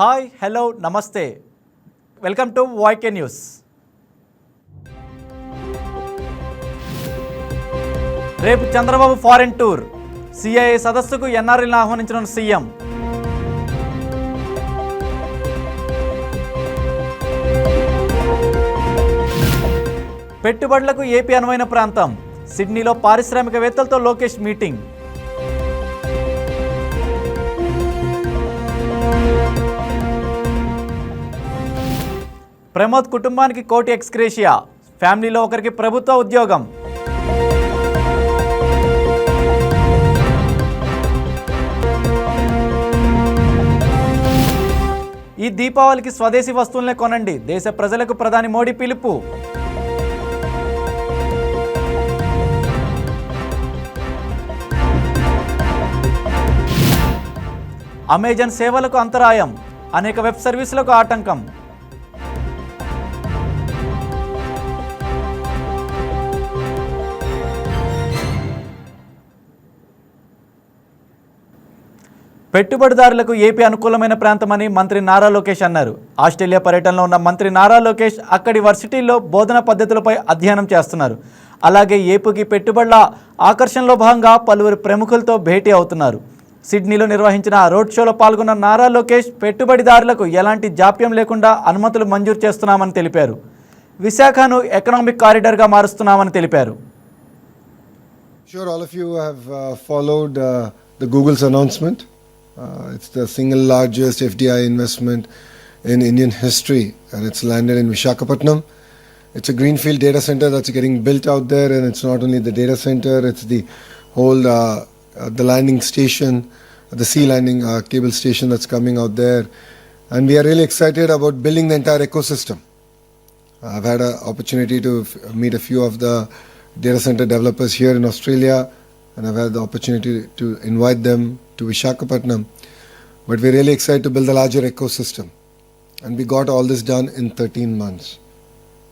Hi hello namaste. Welcome to YK news రేపు Chandrababu foreign tour. CIA సదస్సుకు ఎన్ఆర్ఎల్ని ఆహ్వానించిన CM. పెట్టుబడులకు ఏపీ అనువైన ప్రాంతం? సిడ్నీలో పారిశ్రామికవేత్తలతో లోకేష్ మీటింగ్. ప్రమోద్ కుటుంబానికి కోటి ఎక్స్క్రేషియా. ఫ్యామిలీలో ఒకరికి ప్రభుత్వ ఉద్యోగం. ఈ దీపావళికి స్వదేశీ వస్తువులనే కొనండి. దేశ ప్రజలకు ప్రధాని మోడీ పిలుపు. అమెజాన్ సేవలకు అంతరాయం. అనేక వెబ్ సర్వీసులకు ఆటంకం. పెట్టుబడిదారులకు ఏపీ అనుకూలమైన ప్రాంతమని మంత్రి నారా లోకేష్ అన్నారు. ఆస్ట్రేలియా పర్యటనలో ఉన్న మంత్రి నారా లోకేష్ అక్కడి వర్సిటీల్లో బోధన పద్ధతులపై అధ్యయనం చేస్తున్నారు. అలాగే ఏపీకి పెట్టుబడుల ఆకర్షణలో భాగంగా పలువురు ప్రముఖులతో భేటీ అవుతున్నారు. సిడ్నీలో నిర్వహించిన రోడ్ షోలో పాల్గొన్న నారా లోకేష్ పెట్టుబడిదారులకు ఎలాంటి జాప్యం లేకుండా అనుమతులు మంజూరు చేస్తున్నామని తెలిపారు. విశాఖను ఎకనామిక్ కారిడార్గా మారుస్తున్నామని తెలిపారు. Sure, all of you have uh, followed uh, the Google's announcement. Uh, it's the single largest FDI investment in Indian history, and it's landed in Vishakhapatnam. It's a greenfield data center that's getting built out there, and it's not only the data center; it's the whole uh, uh, the landing station, the sea landing uh, cable station that's coming out there, and we are really excited about building the entire ecosystem. I've had an opportunity to f- meet a few of the data center developers here in Australia, and I've had the opportunity to invite them to Vishakhapatnam. But we're really excited to build a larger ecosystem. And we got all this done in 13 months,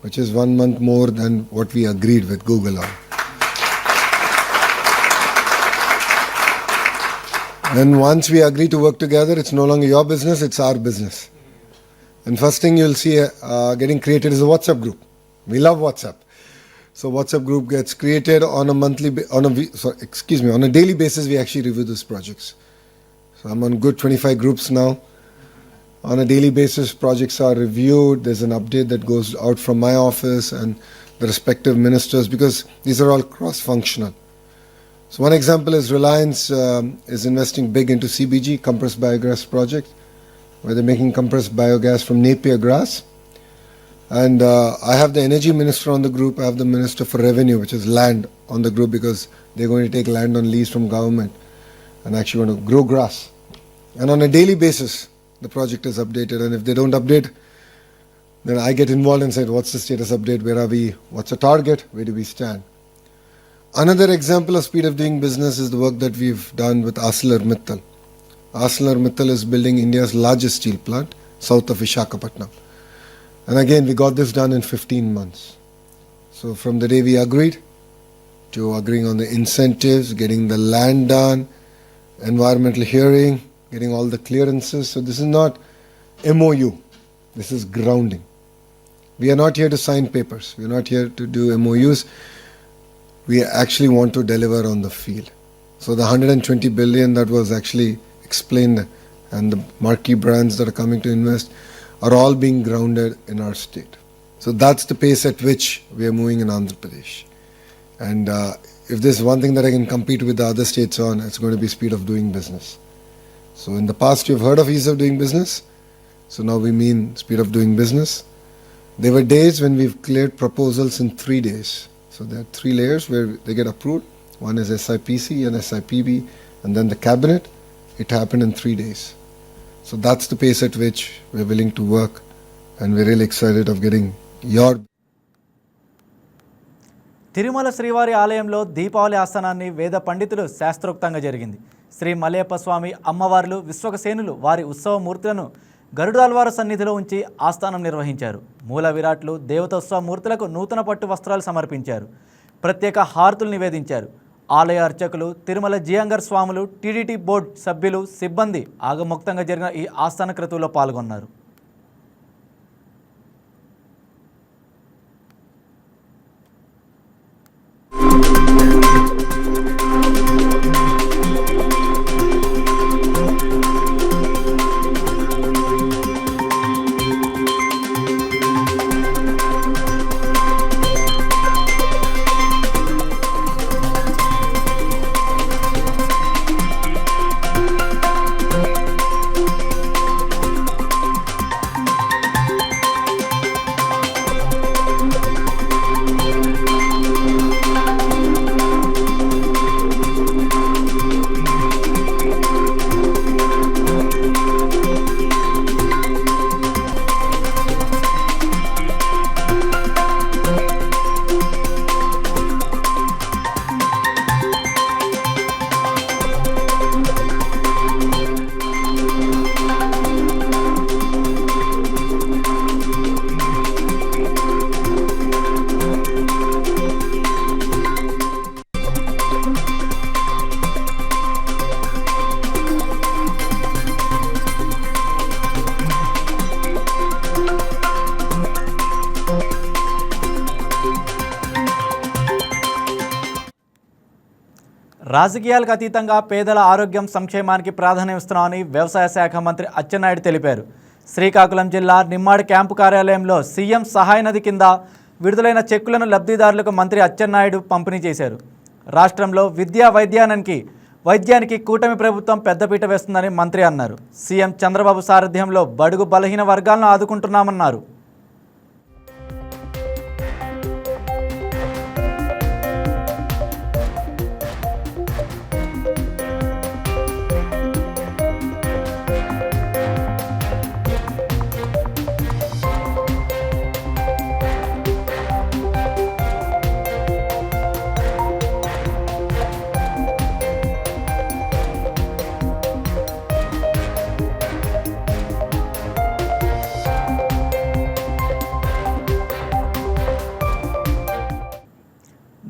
which is one month more than what we agreed with Google on. And once we agree to work together, it's no longer your business, it's our business. And first thing you'll see uh, getting created is a WhatsApp group. We love WhatsApp. So WhatsApp group gets created on a monthly, on a sorry, excuse me, on a daily basis. We actually review these projects. So I'm on good 25 groups now. On a daily basis, projects are reviewed. There's an update that goes out from my office and the respective ministers because these are all cross-functional. So one example is Reliance um, is investing big into CBG, compressed biogas project, where they're making compressed biogas from Napier grass. And uh, I have the energy minister on the group. I have the minister for revenue, which is land, on the group because they're going to take land on lease from government and actually want to grow grass. And on a daily basis, the project is updated. And if they don't update, then I get involved and say, "What's the status update? Where are we? What's the target? Where do we stand?" Another example of speed of doing business is the work that we've done with ArcelorMittal. ArcelorMittal is building India's largest steel plant south of Vishakhapatnam. And again, we got this done in 15 months. So from the day we agreed to agreeing on the incentives, getting the land done, environmental hearing, getting all the clearances. So this is not MOU. This is grounding. We are not here to sign papers. We are not here to do MOUs. We actually want to deliver on the field. So the 120 billion that was actually explained and the marquee brands that are coming to invest are all being grounded in our state. So that's the pace at which we are moving in Andhra Pradesh. And uh, if there's one thing that I can compete with the other states on, it's going to be speed of doing business. So in the past, you've heard of ease of doing business. So now we mean speed of doing business. There were days when we've cleared proposals in three days. So there are three layers where they get approved. One is SIPC and SIPB, and then the cabinet. It happened in three days. So that's the pace at which we're willing to work, and we're really excited of getting your Tirumala శ్రీవారి ఆలయంలో దీపావళి ఆస్థానాన్ని వేద పండితులు శాస్త్రోక్తంగా జరిగింది. శ్రీ మలయప్ప స్వామి అమ్మవార్లు విశ్వకసేనులు వారి ఉత్సవ మూర్తులను గరుడాల్వార సన్నిధిలో ఉంచి ఆస్థానం నిర్వహించారు. మూల విరాట్లు దేవతోత్సవ మూర్తులకు నూతన పట్టు వస్త్రాలు సమర్పించారు. ప్రత్యేక హారతులు నివేదించారు. ఆలయ అర్చకులు తిరుమల జియాంగర్ స్వాములు టీడీటీ బోర్డు సభ్యులు సిబ్బంది ఆగముక్తంగా జరిగిన ఈ ఆస్థాన క్రతువులో పాల్గొన్నారు. రాజకీయాలకు అతీతంగా పేదల ఆరోగ్యం సంక్షేమానికి ప్రాధాన్యమిస్తున్నామని వ్యవసాయ శాఖ మంత్రి అచ్చెన్నాయుడు తెలిపారు. శ్రీకాకుళం జిల్లా నిమ్మాడి క్యాంపు కార్యాలయంలో సీఎం సహాయ నిధి కింద విడుదలైన చెక్కులను లబ్ధిదారులకు మంత్రి అచ్చెన్నాయుడు పంపిణీ చేశారు. రాష్ట్రంలో విద్యా వైద్యానికి వైద్యానికి కూటమి ప్రభుత్వం పెద్దపీట వేస్తుందని మంత్రి అన్నారు. సీఎం చంద్రబాబు సారథ్యంలో బడుగు బలహీన వర్గాలను ఆదుకుంటున్నామన్నారు.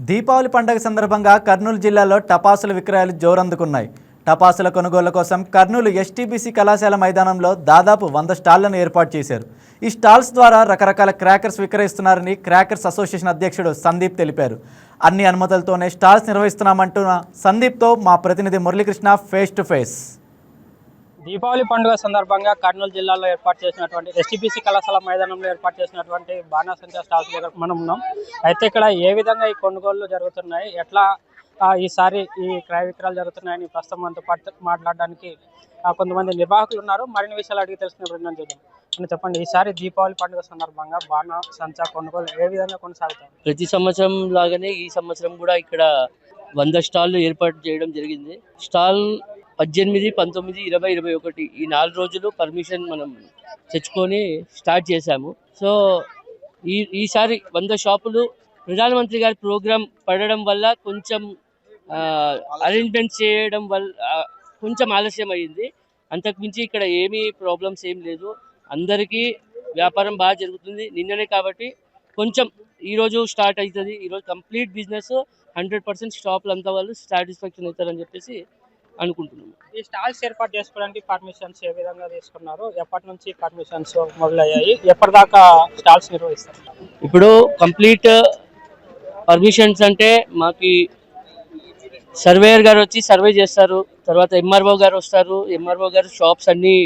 దీపావళి పండుగ సందర్భంగా కర్నూలు జిల్లాలో టపాసుల విక్రయాలు జోరందుకున్నాయి. టపాసుల కొనుగోళ్ళ కోసం కర్నూలు ఎస్టీబీసీ కళాశాల మైదానంలో దాదాపు వంద స్టాళ్ళను ఏర్పాటు చేశారు. ఈ స్టాల్స్ ద్వారా రకరకాల క్రాకర్స్ విక్రయిస్తున్నారని క్రాకర్స్ అసోసియేషన్ అధ్యక్షుడు సందీప్ తెలిపారు. అన్ని అనుమతులతోనే స్టాల్స్ నిర్వహిస్తున్నామంటున్న సందీప్తో మా ప్రతినిధి Muralikrishna face to face. Deepavali పండుగ సందర్భంగా కర్నూలు జిల్లాలో ఏర్పాటు చేసినటువంటి ఎస్టీపీసీ కళాశాల మైదానంలో ఏర్పాటు చేసినటువంటి బాణాసంచా స్టాల్స్ దగ్గర మనం ఉన్నాం. అయితే ఇక్కడ ఏ విధంగా ఈ కొనుగోళ్ళు జరుగుతున్నాయి? ఎట్లా ఈసారి ఈ క్రయ విక్రయాలు జరుగుతున్నాయని ప్రస్తుతం మనతో పాటు మాట్లాడడానికి కొంతమంది నిర్వాహకులు ఉన్నారు. మరిన్ని విషయాలు అడిగి తెలుసుకునే ప్రయత్నం చేద్దాం. చెప్పండి ఈసారి దీపావళి పండుగ సందర్భంగా బాణ సంచా కొనుగోలు ఏ విధంగా కొనసాగుతాయి? ప్రతి సంవత్సరం లాగానే ఈ సంవత్సరం కూడా ఇక్కడ వంద స్టాళ్ళు ఏర్పాటు చేయడం జరిగింది. స్టాల్ పద్దెనిమిది పంతొమ్మిది ఇరవై ఇరవై ఒకటి ఈ నాలుగు రోజులు పర్మిషన్ మనం తెచ్చుకొని స్టార్ట్ చేశాము. సో ఈ ఈసారి వంద షాపులు ప్రధానమంత్రి గారి ప్రోగ్రాం పడడం వల్ల కొంచెం అరేంజ్మెంట్ చేయడం వల్ల కొంచెం ఆలస్యం అయ్యింది అంతకుమించి ఇక్కడ ఏమీ ప్రాబ్లమ్స్ ఏం లేదు. అందరికీ వ్యాపారం బాగా జరుగుతుంది. నిన్ననే కాబట్టి కొంచెం ఈరోజు స్టార్ట్ అవుతుంది. ఈరోజు కంప్లీట్ బిజినెస్ హండ్రెడ్ పర్సెంట్ స్టాప్లు అంతా వాళ్ళు సాటిస్ఫాక్షన్ అవుతారని చెప్పేసి అనుకుంటున్నాము. ఈ స్టాల్స్ ఏర్పాటు చేసుకోవడానికి పర్మిషన్స్ ఏ విధంగా తీసుకున్నారు ఎప్పటి నుంచి పర్మిషన్స్ మొదలయ్యాయి ఎప్పటిదాకా స్టాల్స్ నిర్వహిస్తారు ఇప్పుడు కంప్లీట్ పర్మిషన్స్ అంటే మాకి సర్వేయర్ గారు వచ్చి సర్వే చేస్తారు తర్వాత ఎంఆర్ఓ గారు వస్తారు ఎంఆర్ఓ గారు షాప్స్ అన్ని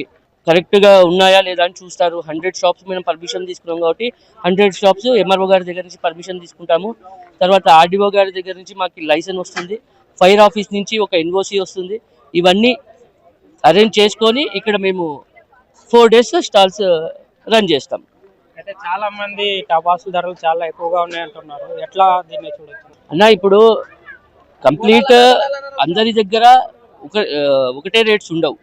కరెక్ట్గా ఉన్నాయా లేదా అని చూస్తారు. హండ్రెడ్ షాప్స్ మేము పర్మిషన్ తీసుకున్నాం కాబట్టి హండ్రెడ్ షాప్స్ ఎంఆర్ఓ గారి దగ్గర నుంచి పర్మిషన్ తీసుకుంటాము. తర్వాత ఆర్డీఓ గారి దగ్గర నుంచి మాకు లైసెన్స్ వస్తుంది. ఫైర్ ఆఫీస్ నుంచి ఒక ఎన్ఓసి వస్తుంది. ఇవన్నీ అరేంజ్ చేసుకొని ఇక్కడ మేము ఫోర్ డేస్ స్టాల్స్ రన్ చేస్తాం. అయితే చాలా మంది టపాసుల ధరలు చాలా ఎక్కువగా ఉన్నాయి అంటున్నారు. ఎట్లా దీన్ని చూడొచ్చు? అన్న ఇప్పుడు కంప్లీట్ అందరి దగ్గర ఒక ఒకటే రేట్స్ ఉండవు.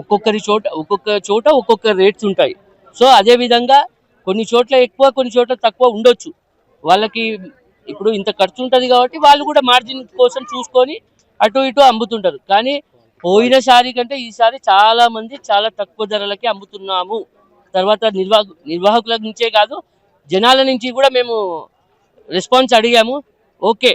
ఒక్కొక్కరి చోట ఒక్కొక్క చోట ఒక్కొక్క రేట్స్ ఉంటాయి. సో అదే విధంగా కొన్ని చోట్ల ఎక్కువ కొన్ని చోట్ల తక్కువ ఉండొచ్చు. వాళ్ళకి ఇప్పుడు ఇంత ఖర్చు ఉంటుంది కాబట్టి వాళ్ళు కూడా మార్జిన్ కోసం చూసుకొని అటు ఇటు అమ్ముతుంటారు. కానీ పోయినసారి కంటే ఈసారి చాలా మంది చాలా తక్కువ ధరలకి అమ్ముతున్నాము. తర్వాత నిర్వాహ నిర్వాహకుల నుంచే కాదు జనాల నుంచి కూడా మేము రెస్పాన్స్ అడిగాము. ఓకే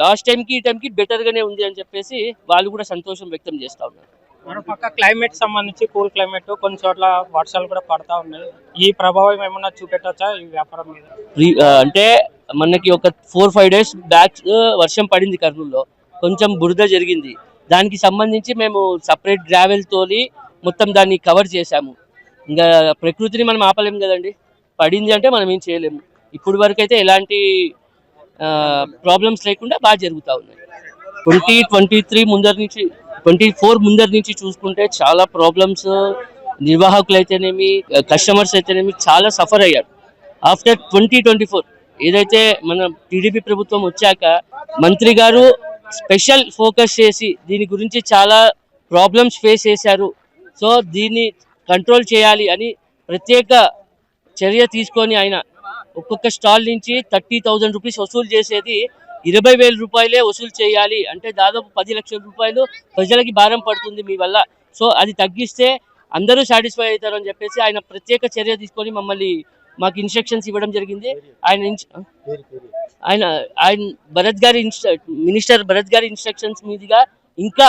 లాస్ట్ టైంకి ఈ టైంకి బెటర్గానే ఉంది అని చెప్పేసి వాళ్ళు కూడా సంతోషం వ్యక్తం చేస్తూ ఉన్నారు. మరో పక్క క్లైమేట్ సంబంధించి కూల్ క్లైమేట్ కొన్ని చోట్ల వర్షాలు కూడా పడతా ఉన్నాయి. ఈ ప్రభావం ఏమన్నా చూపెట్టచ్చా ఈ వ్యాపారం మీద? అంటే మనకి ఒక ఫోర్ ఫైవ్ డేస్ బ్యాక్ వర్షం పడింది కర్నూలులో. కొంచెం బురద జరిగింది. దానికి సంబంధించి మేము సపరేట్ గ్రావెల్ తోలి మొత్తం దాన్ని కవర్ చేశాము. ఇంకా ప్రకృతిని మనం ఆపలేము కదండి. పడింది అంటే మనం ఏం చేయలేము. ఇప్పుడు వరకు అయితే ఎలాంటి ప్రాబ్లమ్స్ లేకుండా బాగా జరుగుతూ ఉన్నాయి. ట్వంటీ ట్వంటీ త్రీ ముందర నుంచి ట్వంటీ ఫోర్ ముందర నుంచి చూసుకుంటే చాలా ప్రాబ్లమ్స్ నిర్వాహకులు అయితేనేమి కస్టమర్స్ అయితేనేమి చాలా సఫర్ అయ్యారు. ఆఫ్టర్ ట్వంటీ ట్వంటీ ఫోర్ ఏదైతే మన టీడీపీ ప్రభుత్వం వచ్చాక మంత్రి గారు స్పెషల్ ఫోకస్ చేసి దీని గురించి చాలా ప్రాబ్లమ్స్ ఫేస్ చేశారు. సో దీన్ని కంట్రోల్ చేయాలి అని ప్రత్యేక చర్య తీసుకొని ఆయన ఒక్కొక్క స్టాల్ నుంచి థర్టీ థౌజండ్ రూపీస్ వసూలు చేసేది ఇరవై వేల రూపాయలే వసూలు చేయాలి. అంటే దాదాపు పది లక్షల రూపాయలు ప్రజలకి భారం పడుతుంది మీ వల్ల. సో అది తగ్గిస్తే అందరూ సాటిస్ఫై అవుతారు అని చెప్పేసి ఆయన ప్రత్యేక చర్య తీసుకొని మమ్మల్ని మాకు ఇన్స్ట్రక్షన్స్ ఇవ్వడం జరిగింది. ఆయన ఆయన ఆయన భరత్ గారి మినిస్టర్ భరత్ గారి ఇన్స్ట్రక్షన్స్ మీదుగా ఇంకా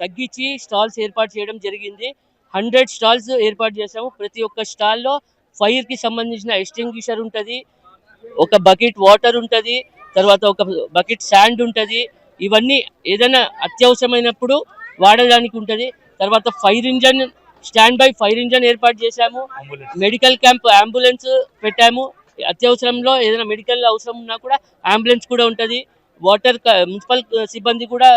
తగ్గించి స్టాల్స్ ఏర్పాటు చేయడం జరిగింది. హండ్రెడ్ స్టాల్స్ ఏర్పాటు చేసాము ప్రతి ఒక్క స్టాల్లో ఫైర్కి సంబంధించిన ఎస్టింగ్విషర్ ఉంటుంది. ఒక బకెట్ వాటర్ ఉంటుంది. తర్వాత ఒక బకెట్ శాండ్ ఉంటుంది. ఇవన్నీ ఏదైనా అత్యవసరమైనప్పుడు వాడడానికి ఉంటుంది. తర్వాత fire engine stand by fire engine ఏర్పాటు చేశాము. మెడికల్ క్యాంప్ అంబులెన్స్ పెట్టాము. అత్యవసరంలో ఏదైనా మెడికల్ అవసరం ఉన్నా కూడా అంబులెన్స్ కూడా ఉంటుంది. వాటర్ మున్సిపల్ సిబ్బంది కూడా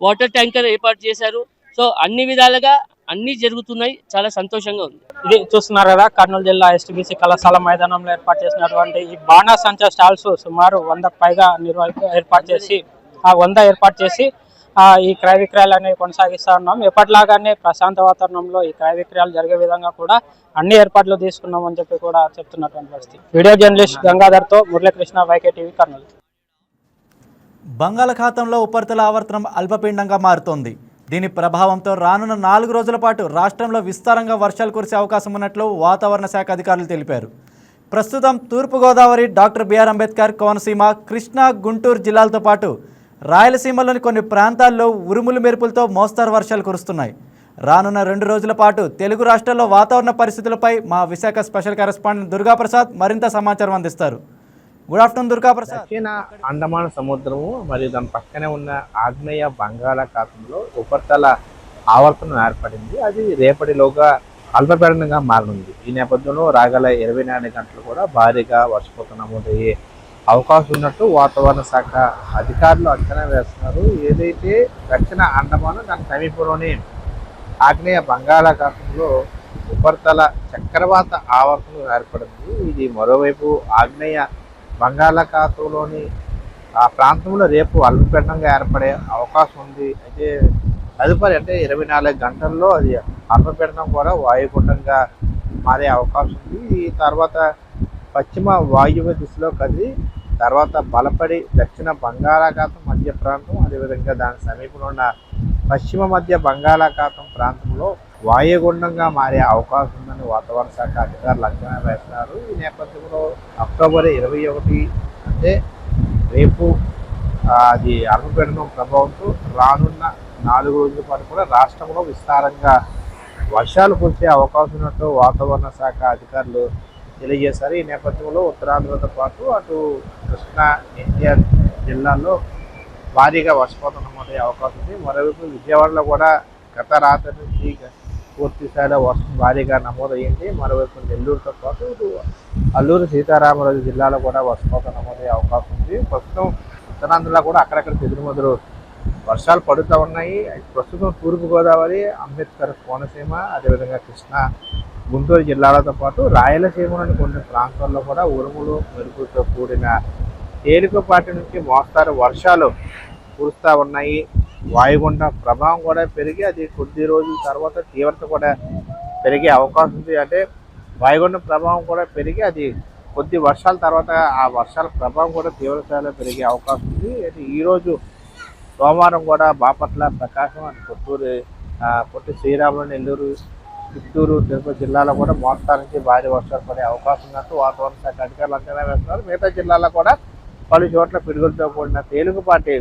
వాటర్ ట్యాంకర్ ఏర్పాటు చేశారు. సో అన్ని విధాలుగా అన్ని జరుగుతున్నాయి. చాలా సంతోషంగా ఉంది. ఇది చూస్తున్నారు కదా కర్నూలు జిల్లా ఎస్టీబీసీ కళాశాల మైదానంలో ఏర్పాటు చేసినటువంటి ఈ బాణాసంచా స్టాల్స్ సుమారు వంద పైగా నిర్వహి ఏర్పాటు చేసి ఆ వంద ఏర్పాటు చేసి ఈ క్రయ విక్రయాలు అనేవి కొనసాగిస్తూ ఉన్నాం. ఎప్పటిలాగానే ప్రశాంత వాతావరణంలో ఈ క్రయ విక్రయాలు జరిగే విధంగా కూడా అన్ని ఏర్పాట్లు తీసుకున్నాం అని చెప్పి కూడా చెప్తున్నటువంటి పరిస్థితి. వీడియో జర్నలిస్ట్ గంగాధర్తో మురళీకృష్ణ వైకే టీవీ కర్నూలు. బంగాళాఖాతంలో ఉపరితల ఆవర్తనం అల్పపీండంగా మారుతోంది. దీని ప్రభావంతో రానున్న నాలుగు రోజుల పాటు రాష్ట్రంలో విస్తారంగా వర్షాలు కురిసే అవకాశం ఉన్నట్లు వాతావరణ శాఖ అధికారులు తెలిపారు. ప్రస్తుతం తూర్పుగోదావరి డాక్టర్ బిఆర్ అంబేద్కర్ కోనసీమ కృష్ణా గుంటూరు జిల్లాలతో పాటు రాయలసీమలోని కొన్ని ప్రాంతాల్లో ఉరుములు మెరుపులతో మోస్తారు వర్షాలు కురుస్తున్నాయి. రానున్న రెండు రోజుల పాటు తెలుగు రాష్ట్రాల్లో వాతావరణ పరిస్థితులపై మా విశాఖ స్పెషల్ కరెస్పాండెంట్ దుర్గాప్రసాద్ మరింత సమాచారం అందిస్తారు. Good afternoon Durgaprasad. దక్షిణ అండమాన్ సముద్రము మరియు దాని పక్కనే ఉన్న ఆగ్నేయ బంగాళాఖాతంలో ఉపరితల ఆవర్తనం ఏర్పడింది. అది రేపటిలోగా అల్పపీడనంగా మారనుంది. ఈ నేపథ్యంలో రాగల ఇరవై నాలుగు గంటలు కూడా భారీగా వర్షపాతం నమోదయ్యే అవకాశం ఉన్నట్టు వాతావరణ శాఖ అధికారులు అంచనా వేస్తున్నారు. ఏదైతే దక్షిణ అండమాన్ దాని సమీపంలోని ఆగ్నేయ బంగాళాఖాతంలో ఉపరితల చక్రవాత ఆవర్తనం ఏర్పడింది. ఇది మరోవైపు ఆగ్నేయ బంగాళాఖాతంలోని ఆ ప్రాంతంలో రేపు అల్పపీడనంగా ఏర్పడే అవకాశం ఉంది. అయితే తదుపరి అంటే ఇరవై నాలుగు గంటల్లో అది అల్పపీడనం కూడా వాయుగుండంగా మారే అవకాశం ఉంది. ఈ తర్వాత పశ్చిమ వాయువ్య దిశలో కదిలి తర్వాత బలపడి దక్షిణ బంగాళాఖాతం మధ్య ప్రాంతం అదేవిధంగా దాని సమీపంలో ఉన్న పశ్చిమ మధ్య బంగాళాఖాతం ప్రాంతంలో వాయుగుండంగా మారే అవకాశం ఉందని వాతావరణ శాఖ అధికారులు అంచనా వేస్తున్నారు. ఈ నేపథ్యంలో అక్టోబర్ ఇరవై ఒకటి అంటే రేపు అది అల్పపీడనం ప్రభావంతో రానున్న నాలుగు రోజుల పాటు కూడా రాష్ట్రంలో విస్తారంగా వర్షాలు కురిసే అవకాశం ఉన్నట్టు వాతావరణ శాఖ అధికారులు తెలియజేశారు. ఈ నేపథ్యంలో ఉత్తరాంధ్రతో పాటు అటు కృష్ణా ఎన్టీఆర్ జిల్లాల్లో భారీగా వర్షపాతం నమోదయ్యే అవకాశం ఉంది. మరోవైపు విజయవాడలో కూడా గత రాత్రి నుంచి పూర్తి స్థాయిలో వర్షం భారీగా నమోదయ్యింది. మరోవైపు నెల్లూరుతో పాటు ఇటు అల్లూరు సీతారామరాజు జిల్లాలో కూడా వర్షపాతం నమోదయ్యే అవకాశం ఉంది. ప్రస్తుతం ఉత్తరాంధ్రలో కూడా అక్కడక్కడ చెదురుమదురు వర్షాలు పడుతూ ఉన్నాయి. ప్రస్తుతం తూర్పుగోదావరి అంబేద్కర్ కోనసీమ అదేవిధంగా కృష్ణా గుంటూరు జిల్లాలతో పాటు రాయలసీమలోని కొన్ని ప్రాంతాల్లో కూడా ఉరుములు మెరుపులతో కూడిన తేలికపాటి నుంచి మోస్తారు వర్షాలు కురుస్తూ ఉన్నాయి. వాయుగుండ ప్రభావం కూడా పెరిగి అది కొద్ది రోజుల తర్వాత తీవ్రత కూడా పెరిగే అవకాశం ఉంది. అంటే వాయుగుండ ప్రభావం కూడా పెరిగి అది కొద్ది వర్షాల తర్వాత ఆ వర్షాల ప్రభావం కూడా తీవ్రతలో పెరిగే అవకాశం ఉంది. అయితే ఈరోజు సోమవారం కూడా బాపట్ల ప్రకాశం అండ్ పుత్తూరు పొట్టి శ్రీరాములు నెల్లూరు చిత్తూరు తిరుపతి జిల్లాలో కూడా మోస్తారు నుంచి భారీ వర్షాలు పడే అవకాశం ఉన్నట్టు వాతావరణ శాఖ అధికారులు అంచనా వేస్తున్నారు. మిగతా జిల్లాలో కూడా పలు చోట్ల పిడుగులతో కూడిన తేలికపాటి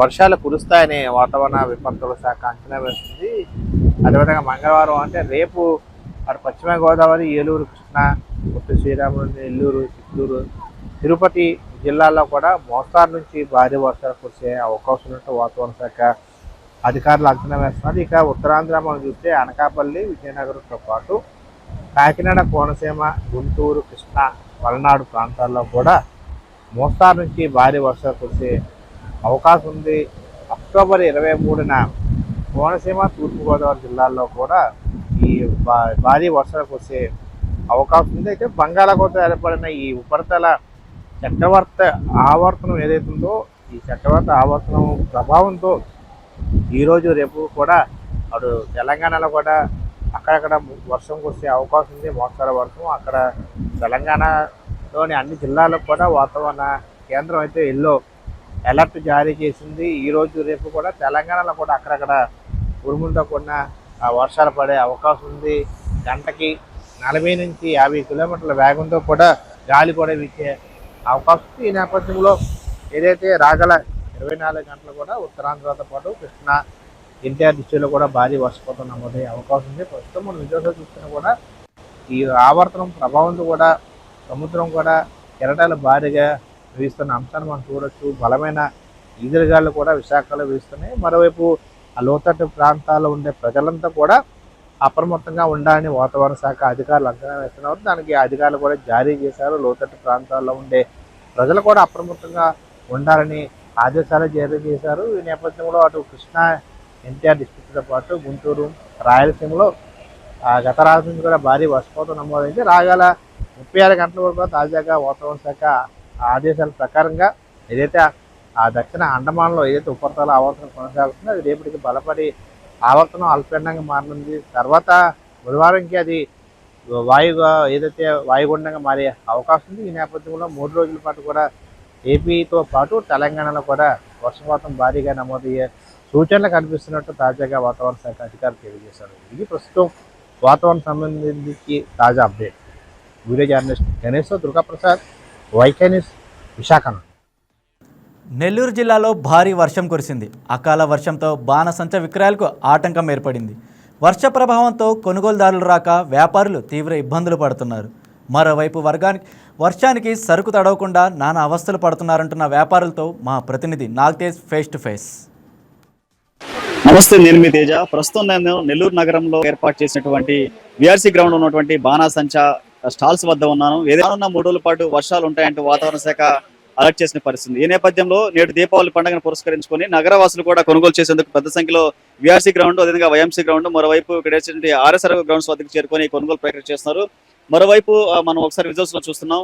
వర్షాలు కురుస్తాయని వాతావరణ విపత్తుల శాఖ అంచనా వేస్తుంది. అదేవిధంగా మంగళవారం అంటే రేపు అటు పశ్చిమ గోదావరి ఏలూరు కృష్ణా పొట్టి శ్రీరాములు నెల్లూరు చిత్తూరు తిరుపతి జిల్లాల్లో కూడా మోస్తారు నుంచి భారీ వర్షాలు కురిసే అవకాశం ఉన్నట్టు వాతావరణ శాఖ అధికారులు అంచనా వేస్తున్నారు. ఇక ఉత్తరాంధ్ర మనం చూస్తే అనకాపల్లి విజయనగరంతో పాటు కాకినాడ కోనసీమ గుంటూరు కృష్ణా పల్నాడు ప్రాంతాల్లో కూడా మోస్తారు నుంచి భారీ వర్షాలు కురిసే అవకాశం ఉంది. అక్టోబర్ ఇరవై మూడున కోనసీమ తూర్పుగోదావరి జిల్లాల్లో కూడా ఈ భారీ వర్షాలు కురిసే అవకాశం ఉంది. అయితే బంగాళాఖాతం ఏర్పడిన ఈ ఉపరితల చక్రవర్త ఆవర్తనం ఏదైతే ఉందో ఈ చక్రవర్త ఆవర్తనం ప్రభావంతో ఈరోజు రేపు కూడా అటు తెలంగాణలో కూడా అక్కడక్కడ వర్షం కురిసే అవకాశం ఉంది మోస్తరు వర్షం. అక్కడ తెలంగాణలోని అన్ని జిల్లాలకు కూడా వాతావరణ కేంద్రం అయితే ఎల్లో అలర్ట్ జారీ చేసింది. ఈరోజు రేపు కూడా తెలంగాణలో కూడా అక్కడక్కడ ఉరుములతో కూడిన ఆ, వర్షాలు పడే అవకాశం ఉంది. గంటకి నలభై నుంచి యాభై కిలోమీటర్ల వేగంతో కూడా గాలి కూడా వీచే అవకాశం ఉంది. ఈ నేపథ్యంలో ఏదైతే రాగల ఇరవై నాలుగు గంటలు కూడా ఉత్తరాంధ్రతో పాటు కృష్ణా ఎన్టీఆర్ డిస్టిక్లో కూడా భారీ వర్షపాతం నమోదయ్యే అవకాశం ఉంది. ప్రస్తుతం మనం విజయవాడ చూస్తున్నా కూడా ఈ ఆవర్తనం ప్రభావంతో కూడా సముద్రం కూడా కెరటాలు భారీగా వీస్తున్న అంశాన్ని మనం చూడొచ్చు. బలమైన ఈదురుగాళ్ళు కూడా విశాఖలో వీస్తున్నాయి. మరోవైపు ఆ లోతట్టు ప్రాంతాల్లో ఉండే ప్రజలంతా కూడా అప్రమత్తంగా ఉండాలని వాతావరణ శాఖ అధికారులు అంచనా వేస్తున్నారు. దానికి అధికారులు కూడా జారీ చేశారు. లోతట్టు ప్రాంతాల్లో ఉండే ప్రజలు కూడా అప్రమత్తంగా ఉండాలని ఆదేశాలు జారీ చేశారు. ఈ నేపథ్యంలో అటు కృష్ణా ఎన్టీఆర్ డిస్టిక్తో పాటు గుంటూరు రాయలసీమలో ఆ గత రాత్రి నుంచి కూడా భారీ వర్షపాతం నమోదైంది. రాగల ముప్పై ఆరు గంటల వరకు తాజాగా వాతావరణ శాఖ ఆదేశాల ప్రకారంగా ఏదైతే ఆ దక్షిణ అండమాన్లో ఏదైతే ఉపరితల ఆవర్తనం కొనసాగుతుందో అది రేపటికి బలపడి ఆవర్తనం అల్పండంగా మారనుంది. తర్వాత బుధవారంకి అది వాయుగా ఏదైతే వాయుగుండంగా మారే అవకాశం ఉంది. ఈ నేపథ్యంలో మూడు రోజుల పాటు కూడా ఏపీతో పాటు తెలంగాణలో కూడా వర్షపాతం భారీగా నమోదయ్యే సూచనలు కనిపిస్తున్నట్టు తాజాగా వాతావరణ శాఖ అధికారులు తెలియజేశారు. ఇది ప్రస్తుతం వాతావరణ సంబంధించి తాజా update. Video journalist Ganesh Durgaprasad YK Visakha Nellore జిల్లాలో భారీ వర్షం కురిసింది. అకాల వర్షంతో బాణసంచ విక్రయాలకు ఆటంకం ఏర్పడింది. వర్ష ప్రభావంతో కొనుగోలుదారులు రాక వ్యాపారులు తీవ్ర ఇబ్బందులు పడుతున్నారు. మరోవైపు వర్గానికి వర్షానికి సరుకు తడవకుండా నానా అవస్థలు పడుతున్నారంటున్న వ్యాపారులతో మా ప్రతినిధి నాగతేజ్ ఫేస్ టు ఫేస్. నమస్తే నేను మీ తేజ. ప్రస్తుతం నేను నెల్లూరు నగరంలో ఏర్పాటు చేసినటువంటి విఆర్సీ గ్రౌండ్ ఉన్నటువంటి బాణాసంచ స్టాల్స్ వద్ద ఉన్నాను. ఏదైనా మూడు రోజుల పాటు వర్షాలు ఉంటాయంటూ వాతావరణ శాఖ అలర్ట్ చేసిన పరిస్థితి ఈ నేపథ్యంలో నేడు దీపావళి పండుగను పురస్కరించుకొని నగరవాసులు కూడా కొనుగోలు చేసేందుకు పెద్ద సంఖ్యలో విఆర్సీ గ్రౌండ్ అదేవిధంగా వైఎంసీ గ్రౌండ్ మరోవైపు ఇక్కడ ఆర్ఎస్ఆర్ గ్రౌండ్స్ వద్దకు చేరుకొని కొనుగోలు ప్రక్రియ చేస్తున్నారు. మరోవైపు మనం ఒకసారి విజువల్స్లో చూస్తున్నాం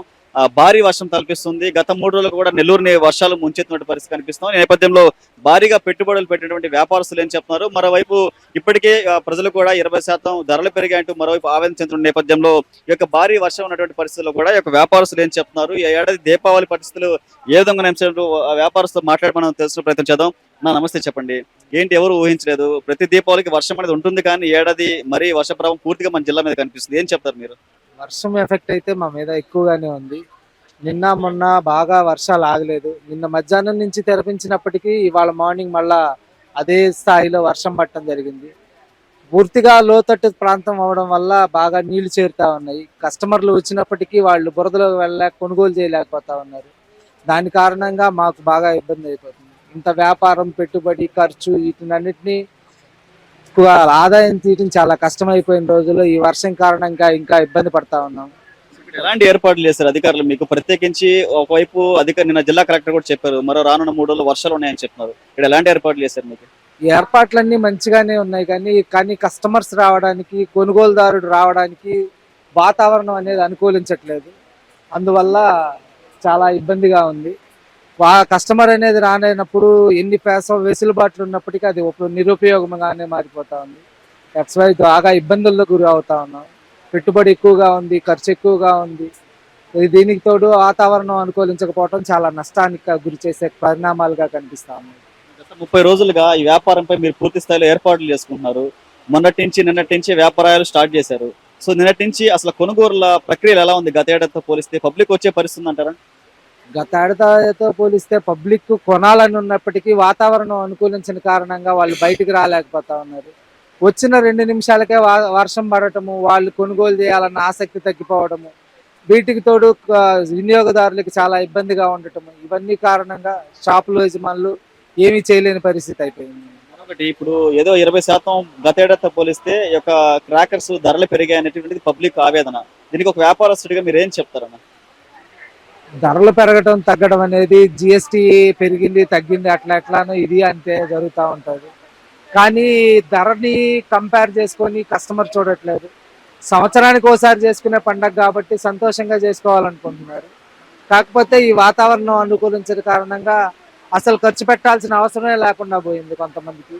భారీ వర్షం తలపిస్తుంది. గత మూడు రోజులు కూడా నెల్లూరుని వర్షాలు ముంచెత్తినటువంటి పరిస్థితి కనిపిస్తున్నాం ఈ నేపథ్యంలో భారీగా పెట్టుబడులు పెట్టినటువంటి వ్యాపారస్తులు ఏం చెప్తున్నారు? మరోవైపు ఇప్పటికే ప్రజలు కూడా ఇరవై శాతం ధరలు పెరిగాయంటూ మరోవైపు ఆవేదన చెందిన నేపథ్యంలో ఈ యొక్క భారీ వర్షం ఉన్నటువంటి పరిస్థితుల్లో కూడా ఈ యొక్క వ్యాపారస్తులు ఏం చెప్తున్నారు? ఈ ఏడాది దీపావళి పరిస్థితులు ఏ విధంగా నిమిషాలు వ్యాపారస్తులు మాట్లాడి మనం తెలుసుకునే ప్రయత్నం చేద్దాం. నా నమస్తే చెప్పండి. ఏంటి ఎవరు ఊహించలేదు. ప్రతి దీపావళికి వర్షం అనేది ఉంటుంది కానీ ఏడాది మరీ వర్ష పూర్తిగా మన జిల్లా మీద కనిపిస్తుంది. ఏం చెప్తారు మీరు? వర్షం ఎఫెక్ట్ అయితే మా మీద ఎక్కువగానే ఉంది. నిన్న మొన్న బాగా వర్షాలు ఆగలేదు. నిన్న మధ్యాహ్నం నుంచి తెరపించినప్పటికీ ఇవాళ మార్నింగ్ మళ్ళా అదే స్థాయిలో వర్షం పట్టడం జరిగింది. పూర్తిగా లోతట్టు ప్రాంతం అవడం వల్ల బాగా నీళ్ళు చేరుతా ఉన్నాయి. కస్టమర్లు వచ్చినప్పటికీ వాళ్ళు బురదలో వెళ్ళలేక కొనుగోలు చేయలేకపోతా ఉన్నారు. దాని కారణంగా మాకు బాగా ఇబ్బంది అయిపోతుంది. ఇంత వ్యాపారం పెట్టుబడి ఖర్చు వీటినన్నిటినీ ఎక్కువ ఆదాయం తీయడం చాలా కష్టమైపోయిన రోజుల్లో ఈ వర్షం కారణంగా ఇంకా ఇబ్బంది పడతా ఉన్నాం. ఇక్కడ ఎలాంటి ఏర్పాట్లు చేశారు అధికారులు? మీకు ప్రత్యేకించి ఒకవైపు అధికారి నిన్న జిల్లా కలెక్టర్ కూడా చెప్పారు మరో రానున్న మూడు రోజులు వర్షాలు ఉన్నాయని చెప్తున్నారు ఇక్కడ ఎలాంటి ఏర్పాట్లు చేశారు మీకు? ఈ ఏర్పాట్లన్నీ మంచిగానే ఉన్నాయి కానీ కానీ కస్టమర్స్ రావడానికి కొనుగోలుదారుడు రావడానికి వాతావరణం అనేది అనుకూలించట్లేదు. అందువల్ల చాలా ఇబ్బందిగా ఉంది. వా కస్టమర్ అనేది రానైనప్పుడు ఎన్ని పేస వెసులుబాట్లు ఉన్నప్పటికీ అది నిరుపయోగంగానే మారిపోతా ఉంది. ఎక్స్వై బాగా ఇబ్బందుల్లో గురి అవుతా ఉన్నాం. పెట్టుబడి ఎక్కువగా ఉంది ఖర్చు ఎక్కువగా ఉంది. దీనికి తోడు వాతావరణం అనుకూలించకపోవడం చాలా నష్టానికి గురి చేసే పరిణామాలుగా కనిపిస్తా ఉన్నాయి గత ముప్పై రోజులుగా ఈ వ్యాపారంపై మీరు పూర్తి స్థాయిలో ఏర్పాట్లు చేసుకుంటున్నారు. మొన్నటి నుంచి నిన్నటి నుంచి వ్యాపారాలు స్టార్ట్ చేశారు. సో నిన్నటి నుంచి అసలు కొనుగోలుల ప్రక్రియలు ఎలా ఉంది? గత ఏడాదితో పోలిస్తే పబ్లిక్ వచ్చే పరిస్థితి అంటారా గత ఏడాదితో పోలిస్తే పబ్లిక్ కొనాలని ఉన్నప్పటికీ వాతావరణం అనుకూలించిన కారణంగా వాళ్ళు బయటికి రాలేకపోతా ఉన్నారు. వచ్చిన రెండు నిమిషాలకే వర్షం పడటము వాళ్ళు కొనుగోలు చేయాలన్న ఆసక్తి తగ్గిపోవడము వీటికి తోడు వినియోగదారులకు చాలా ఇబ్బందిగా ఉండటము ఇవన్నీ కారణంగా షాపుల యజమానులు ఏమీ చేయలేని పరిస్థితి అయిపోయింది. ఒకటి ఇప్పుడు ఏదో ఇరవై శాతం గతేడాతో పోలిస్తే ఈ యొక్క క్రాకర్స్ ధరలు పెరిగాయి అనేటువంటిది పబ్లిక్ ఆవేదన. దీనికి ఒక వ్యాపారస్తుడిగా మీరు ఏం చెప్తారన్నా ధరలు పెరగటం తగ్గడం అనేది జిఎస్టి పెరిగింది తగ్గింది అట్లా ఎట్లానో ఇది అంతే జరుగుతూ ఉంటుంది. కానీ ధరని కంపేర్ చేసుకొని కస్టమర్ చూడట్లేదు. సంవత్సరానికి ఒకసారి చేసుకునే పండగ కాబట్టి సంతోషంగా చేసుకోవాలనుకుంటున్నారు. కాకపోతే ఈ వాతావరణం అనుకూలించిన కారణంగా అసలు ఖర్చు పెట్టాల్సిన అవసరమే లేకుండా పోయింది కొంతమందికి.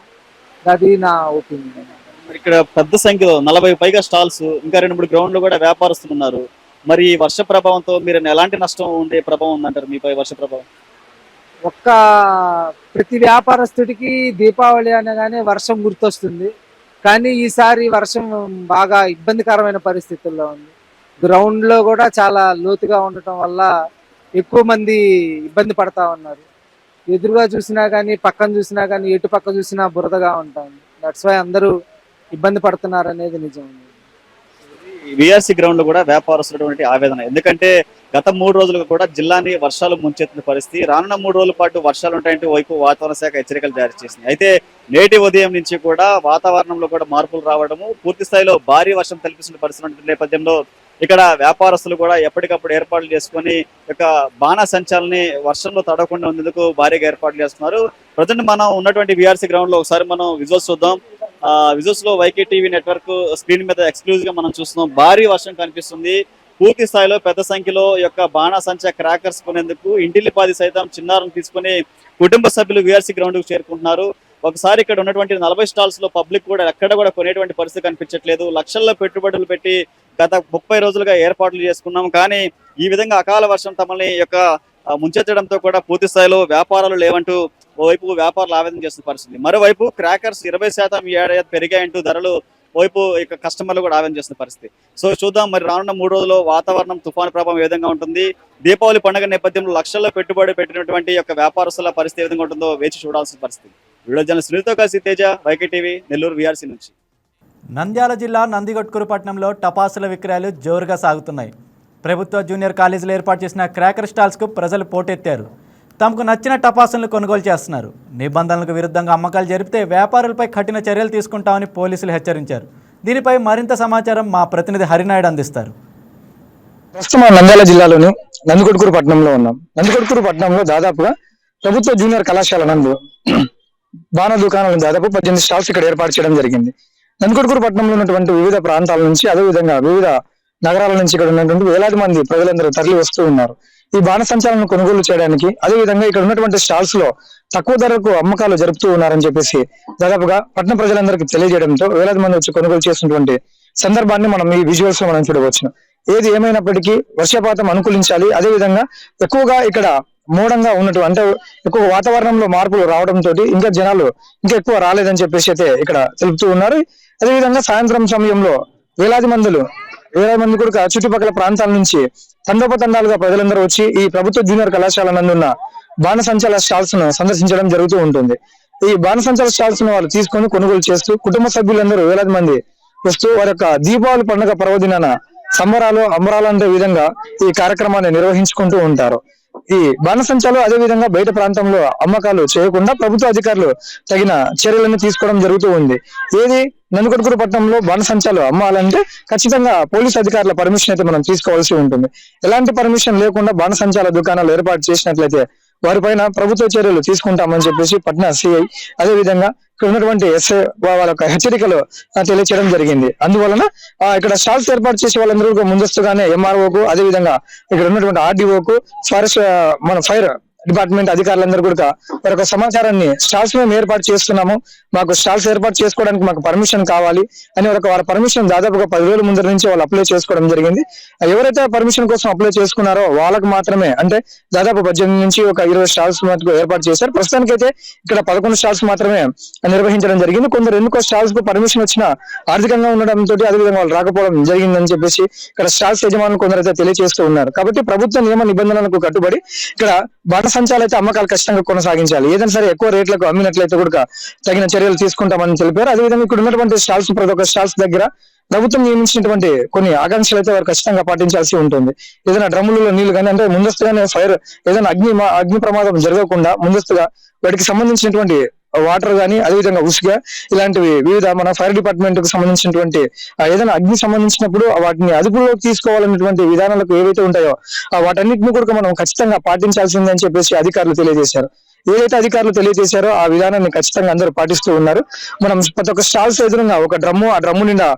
అది నా ఒపీనియన్. ఇక్కడ పెద్ద సంఖ్యలో నలభై పైగా స్టాల్స్ ఇంకా రెండు మూడు గ్రౌండ్లు కూడా వ్యాపారస్తులు ఉన్నారు. మరి ఈ వర్ష ప్రభావంతో మీరు ఎలాంటి నష్టం ఉండే ప్రభావం ఉందంటారు? మీపై వర్ష ప్రభావం? ఒక్క ప్రతి వ్యాపారస్తుడికి దీపావళి అనగానే వర్షం గుర్తొస్తుంది. కానీ ఈసారి వర్షం బాగా ఇబ్బందికరమైన పరిస్థితుల్లో ఉంది. గ్రౌండ్లో కూడా చాలా లోతుగా ఉండటం వల్ల ఎక్కువ మంది ఇబ్బంది పడతా ఉన్నారు. ఎదురుగా చూసినా కానీ పక్కన చూసినా కానీ ఎటు పక్క చూసినా బురదగా ఉంటుంది దట్స్ వై అందరూ ఇబ్బంది పడుతున్నారు అనేది నిజం. విఆర్సి గ్రౌండ్లో కూడా వ్యాపారస్తున్నటువంటి ఆవేదన. ఎందుకంటే గత మూడు రోజులుగా కూడా జిల్లాని వర్షాలు ముంచెత్తిన పరిస్థితి. రానున్న మూడు రోజుల పాటు వర్షాలు ఉంటాయంటే వైపు వాతావరణ శాఖ హెచ్చరికలు జారీ చేసింది. అయితే నేటి ఉదయం నుంచి కూడా వాతావరణంలో కూడా మార్పులు రావడము పూర్తి స్థాయిలో భారీ వర్షం తలపిస్తున్న పరిస్థితి నేపథ్యంలో ఇక్కడ వ్యాపారస్తులు కూడా ఎప్పటికప్పుడు ఏర్పాట్లు చేసుకొని ఒక యొక్క బాణ సంచాలని వర్షంలో తడవకుండా ఉండేందుకు భారీగా ఏర్పాట్లు చేస్తున్నారు. ప్రజెంట్ మనం ఉన్నటువంటి విఆర్సీ గ్రౌండ్లో ఒకసారి మనం విజువల్స్ చూద్దాం. విజువల్స్లో వైకే టీవీ నెట్వర్క్ స్క్రీన్ మీద ఎక్స్క్లూజివ్గా మనం చూస్తున్నాం. భారీ వర్షం కనిపిస్తుంది. పూర్తి స్థాయిలో పెద్ద సంఖ్యలో యొక్క బాణాసంచా క్రాకర్స్ కొనేందుకు ఇంటిల్లిపాది సైతం చిన్నారులను తీసుకొని కుటుంబ సభ్యులు విఆర్సీ గ్రౌండ్కు చేరుకుంటున్నారు. ఒకసారి ఇక్కడ ఉన్నటువంటి నలభై స్టాల్స్లో పబ్లిక్ కూడా ఎక్కడ కూడా కొనేటువంటి పరిస్థితి కనిపించట్లేదు. లక్షల్లో పెట్టుబడులు పెట్టి గత ముప్పై రోజులుగా ఏర్పాట్లు చేసుకున్నాం. కానీ ఈ విధంగా అకాల వర్షం తమల్ని యొక్క ముంచెత్తడంతో కూడా పూర్తి స్థాయిలో వ్యాపారాలు లేవంటూ ఓవైపు వ్యాపారులు ఆవేదన చేస్తున్న పరిస్థితి. మరోవైపు క్రాకర్స్ ఇరవై శాతం ఏడాది పెరిగాయంటూ ధరలు వైపు ఇక కస్టమర్లు కూడా ఆవేదన చేస్తున్న పరిస్థితి. సో చూద్దాం మరి రానున్న మూడు రోజుల్లో వాతావరణం తుఫాను ప్రభావం ఏ విధంగా ఉంటుంది? దీపావళి పండుగ నేపథ్యంలో లక్షల్లో పెట్టుబడి పెట్టినటువంటి యొక్క వ్యాపారస్తుల పరిస్థితి ఏ విధంగా ఉంటుందో వేచి చూడాల్సిన పరిస్థితి. వీడియో జన సునీతో కలిసి Teja YK TV Nellore VRC నుంచి. నంద్యాల జిల్లా నందిగొట్కూరు పట్టణంలో టపాసుల విక్రయాలు జోరుగా సాగుతున్నాయి. ప్రభుత్వ జూనియర్ కాలేజీలో ఏర్పాటు చేసిన క్రాకర్ స్టాల్స్కు ప్రజలు పోటెత్తారు. తమకు నచ్చిన టపాసులను కొనుగోలు చేస్తున్నారు. నిబంధనలకు విరుద్ధంగా అమ్మకాలు జరిపితే వ్యాపారులపై కఠిన చర్యలు తీసుకుంటామని పోలీసులు హెచ్చరించారు. దీనిపై మరింత సమాచారం మా ప్రతినిధి హరినాయుడు అందిస్తారు. ప్రస్తుతం నంద్యాల జిల్లాలోని నందికొట్కూరు పట్టణంలో ఉన్నాం. నందికొడుకూరు పట్టణంలో దాదాపుగా ప్రభుత్వ జూనియర్ కళాశాల నందు బాణ దుకాణాలను దాదాపు పద్దెనిమిది స్టాల్స్ ఇక్కడ ఏర్పాటు చేయడం జరిగింది. నందికొడుకూరు పట్టణంలో ఉన్నటువంటి వివిధ ప్రాంతాల నుంచి అదే విధంగా వివిధ నగరాల నుంచి ఇక్కడ ఉన్నటువంటి వేలాది మంది ప్రజలందరూ తరలి వస్తూ ఉన్నారు. ఈ బాణ సంచాలను కొనుగోలు చేయడానికి అదే విధంగా ఇక్కడ ఉన్నటువంటి స్టాల్స్లో తక్కువ ధరకు అమ్మకాలు జరుపుతూ ఉన్నారని చెప్పేసి దాదాపుగా పట్టణ ప్రజలందరికీ తెలియజేయడంతో వేలాది మంది వచ్చి కొనుగోలు చేసినటువంటి సందర్భాన్ని మనం ఈ విజువల్స్లో మనం చూడవచ్చు ఏది ఏమైనప్పటికీ వర్షపాతం అనుకూలించాలి. అదే విధంగా ఎక్కువగా ఇక్కడ మూడంగా ఉన్నట్టు అంటే ఎక్కువ వాతావరణంలో మార్పులు రావడంతో ఇంకా జనాలు ఇంకా ఎక్కువ రాలేదని చెప్పేసి అయితే ఇక్కడ తెలుపుతూ ఉన్నారు. అదే విధంగా సాయంత్రం సమయంలో వేలాది మందులు వేలాది మంది కూడా చుట్టుపక్కల ప్రాంతాల నుంచి తండోపతండాలుగా ప్రజలందరూ వచ్చి ఈ ప్రభుత్వ జూనియర్ కళాశాల నందున్న బాణసంచాల స్టాల్స్ను సందర్శించడం జరుగుతూ ఉంటుంది. ఈ బాణసంచాల స్టాల్స్ను వాళ్ళు తీసుకొని కొనుగోలు చేస్తూ కుటుంబ సభ్యులందరూ వేలాది మంది వస్తూ వారి యొక్క దీపావళి పండుగ పర్వదినాన సంబరాలు అంబరాలు అంటే విధంగా ఈ కార్యక్రమాన్ని నిర్వహించుకుంటూ ఉంటారు. ఈ బాణసంచాలు అదే విధంగా బయట ప్రాంతంలో అమ్మకాలు చేయకుండా ప్రభుత్వ అధికారులు తగిన చర్యలను తీసుకోవడం జరుగుతూ ఉంది. ఏది నందుకొడుకూరు పట్టణంలో బాణసంచాలు అమ్మాలంటే ఖచ్చితంగా పోలీస్ అధికారుల పర్మిషన్ అయితే మనం తీసుకోవాల్సి ఉంటుంది. ఎలాంటి పర్మిషన్ లేకుండా బాణసంచాల దుకాణాలు ఏర్పాటు చేసినట్లయితే వారిపైన ప్రభుత్వ చర్యలు తీసుకుంటామని చెప్పేసి పట్నా సిఐ అదే విధంగా ఇక్కడ ఉన్నటువంటి ఎస్ఐ వాళ్ళ యొక్క హెచ్చరికలు తెలియచేయడం జరిగింది. అందువలన ఇక్కడ స్టాల్స్ ఏర్పాటు చేసే వాళ్ళందరూ ముందస్తుగానే ఎంఆర్ఓకు అదే విధంగా ఇక్కడ ఉన్నటువంటి ఆర్డీఓకు ఫారెస్ట్ మన ఫైర్ డిపార్ట్మెంట్ అధికారులందరూ కూడా వారి యొక్క సమాచారాన్ని స్టాల్స్ మేము ఏర్పాటు చేస్తున్నాము. మాకు స్టాల్స్ ఏర్పాటు చేసుకోవడానికి మాకు పర్మిషన్ కావాలి అని ఒక వారి పర్మిషన్ దాదాపుగా పది రోజుల ముందర నుంచి వాళ్ళు అప్లై చేసుకోవడం జరిగింది. ఎవరైతే పర్మిషన్ కోసం అప్లై చేసుకున్నారో వాళ్ళకి మాత్రమే అంటే దాదాపు పద్దెనిమిది నుంచి ఒక ఇరవై స్టాల్స్ మటుకు ఏర్పాటు చేశారు. ప్రస్తుతానికైతే ఇక్కడ పదకొండు స్టాల్స్ మాత్రమే నిర్వహించడం జరిగింది. కొందరు ఎందుకో స్టాల్స్కు పర్మిషన్ వచ్చిన ఆర్థికంగా ఉండడంతో అదేవిధంగా వాళ్ళు రాకపోవడం జరిగిందని చెప్పేసి ఇక్కడ స్టాల్స్ యజమానులు కొందరైతే తెలియజేస్తూ ఉన్నారు. కాబట్టి ప్రభుత్వ నియమ నిబంధనలకు కట్టుబడి ఇక్కడ బాణసంచాలు అయితే అమ్మకాలు ఖచ్చితంగా కొనసాగించాలి. ఏదైనా సరే ఎక్కువ రేట్లకు అమ్మినట్లయితే కూడా తగిన చర్యలు తీసుకుంటామని తెలిపారు. అదేవిధంగా ఇక్కడ ఉన్నటువంటి స్టాల్స్ ప్రతి ఒక్క స్టాల్స్ దగ్గర ప్రభుత్వం నియమించినటువంటి కొన్ని ఆకాంక్షలు అయితే వారు ఖచ్చితంగా పాటించాల్సి ఉంటుంది. ఏదైనా డ్రమ్ములలో నీళ్ళు కానీ అంటే ముందస్తుగానే ఫైర్ ఏదైనా అగ్ని మా- అగ్ని ప్రమాదం జరగకుండా ముందస్తుగా వాటికి సంబంధించినటువంటి వాటర్ కానీ అదేవిధంగా ఉసుగ ఇలాంటివి వివిధ మన ఫైర్ డిపార్ట్మెంట్కు సంబంధించినటువంటి ఏదైనా అగ్ని సంబంధించినప్పుడు ఆ వాటిని అదుపులోకి తీసుకోవాలన్నటువంటి విధానాలకు ఏవైతే ఉంటాయో ఆ వాటన్నిటిని కూడా మనం ఖచ్చితంగా పాటించాల్సిందే అని చెప్పేసి అధికారులు తెలియజేశారు. ఏదైతే అధికారులు తెలియజేశారో ఆ విధానాన్ని ఖచ్చితంగా అందరూ పాటిస్తూ ఉన్నారు. మనం ప్రతి ఒక్క స్టాల్స్ ఎదురుగా ఒక డ్రమ్ము ఆ డ్రమ్ము నిండా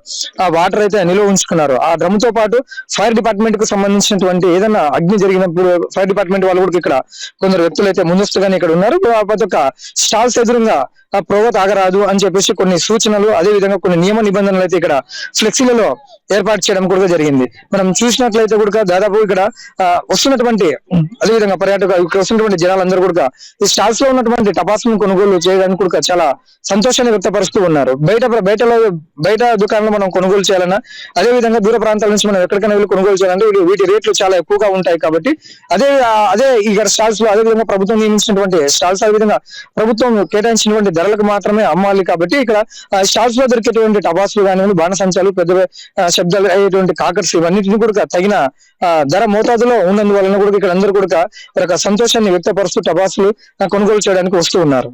ఆ వాటర్ అయితే నిల్వ ఉంచుకున్నారు. ఆ డ్రమ్తో పాటు ఫైర్ డిపార్ట్మెంట్కు సంబంధించినటువంటి ఏదైనా అగ్ని జరిగినప్పుడు ఫైర్ డిపార్ట్మెంట్ వాళ్ళు కూడా ఇక్కడ కొందరు వ్యక్తులు అయితే ముందస్తుగానే ఇక్కడ ఉన్నారు. ప్రతి ఒక్క స్టాల్స్ ఎదురుగా ఆ ప్రోగ తాగరాదు అని చెప్పేసి కొన్ని సూచనలు అదే విధంగా కొన్ని నియమ నిబంధనలు అయితే ఇక్కడ ఫ్లెక్సీలలో ఏర్పాటు చేయడం కూడా జరిగింది. మనం చూసినట్లయితే కూడా దాదాపు ఇక్కడ వస్తున్నటువంటి అదే విధంగా పర్యాటక ఇక్కడ వస్తున్నటువంటి జనాలందరూ కూడా ఈ స్టాల్స్లో ఉన్నటువంటి టపాసులను కొనుగోలు చేయడానికి కూడా చాలా సంతోషాన్ని వ్యక్తపరుస్తూ ఉన్నారు. బయట బయటలో బయట దుకాణంలో మనం కొనుగోలు చేయాలన్నా అదే విధంగా దూర ప్రాంతాల నుంచి మనం ఎక్కడికైనా వెళ్ళి కొనుగోలు చేయాలంటే వీటి- వీటి రేట్లు చాలా ఎక్కువగా ఉంటాయి కాబట్టి అదే అదే ఇక్కడ స్టాల్స్లో అదే విధంగా ప్రభుత్వం నియమించినటువంటి స్టాల్స్ అదే విధంగా ప్రభుత్వం కేటాయించినటువంటి ధరలకు మాత్రమే అమ్మాలి కాబట్టి ఇక్కడ షాప్స్లో దొరికేటువంటి టపాసులు కానివ్వండి బాణసంచాలు పెద్ద శబ్దాలు అయ్యేటువంటి కాకర్స్ ఇవన్నిటిని కూడా తగిన ఆ, ధర మోతాదులో ఉన్నందువలన కూడా ఇక్కడ అందరూ కూడా ఒక సంతోషాన్ని వ్యక్తపరుస్తూ టపాసులు కొనుగోలు చేయడానికి వస్తూ ఉన్నారు.